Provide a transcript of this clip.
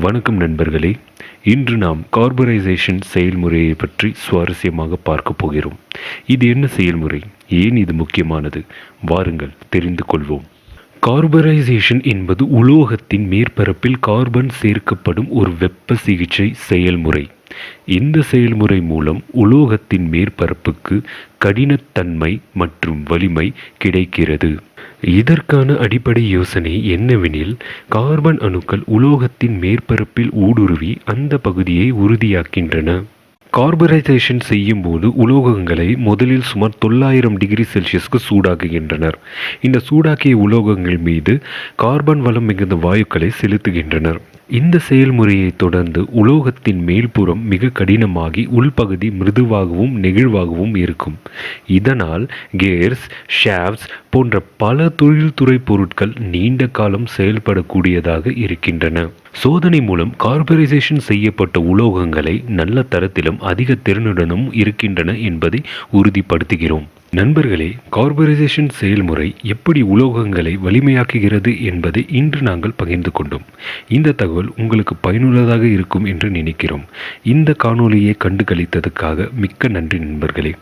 வணக்கம் நண்பர்களே. இன்று நாம் கார்பரைசேஷன் செயல்முறையை பற்றி சுவாரஸ்யமாக பார்க்க போகிறோம். இது என்ன செயல்முறை? ஏன் இது முக்கியமானது? வாருங்கள் தெரிந்து கொள்வோம். கார்பரைசேஷன் என்பது உலோகத்தின் மேற்பரப்பில் கார்பன் சேர்க்கப்படும் ஒரு வெப்ப சிகிச்சை செயல்முறை. இந்த செயல்முறை மூலம் உலோகத்தின் மேற்பரப்புக்கு கடினத்தன்மை மற்றும் வலிமை கிடைக்கிறது. இதற்கான அடிப்படை யோசனை என்னவெனில் கார்பன் அணுக்கள் உலோகத்தின் மேற்பரப்பில் ஊடுருவி அந்த பகுதியை உறுதியாக்கின்றன. கார்பரைசேஷன் செய்யும் போது உலோகங்களை முதலில் சுமார் தொள்ளாயிரம் டிகிரி செல்சியஸ்க்கு சூடாக்குகின்றனர். இந்த சூடாக்கிய உலோகங்கள் மீது கார்பன் வளம் மிகுந்த வாயுக்களை செலுத்துகின்றனர். இந்த செயல்முறையை தொடர்ந்து உலோகத்தின் மேல்புறம் மிக கடினமாகி உள்பகுதி மிருதுவாகவும் நெகிழ்வாகவும் இருக்கும். இதனால் கேர்ஸ் ஷாப்ஸ் போன்ற பல தொழில்துறை பொருட்கள் நீண்ட காலம் செயல்படக்கூடியதாக இருக்கின்றன. சோதனை மூலம் கார்பரைசேஷன் செய்யப்பட்ட உலோகங்களை நல்ல தரத்திலும் அதிக திறனுடனும் இருக்கின்றன என்பதை உறுதிப்படுத்துகிறோம். நண்பர்களே கார்பரைசேஷன் செயல்முறை எப்படி உலோகங்களை வலிமையாக்குகிறது என்பதை இன்று நாங்கள் பகிர்ந்து கொண்டோம். இந்த தகவல் உங்களுக்கு பயனுள்ளதாக இருக்கும் என்று நினைக்கிறோம். இந்த காணொலியை கண்டு கழித்ததுக்காக மிக்க நன்றி நண்பர்களே.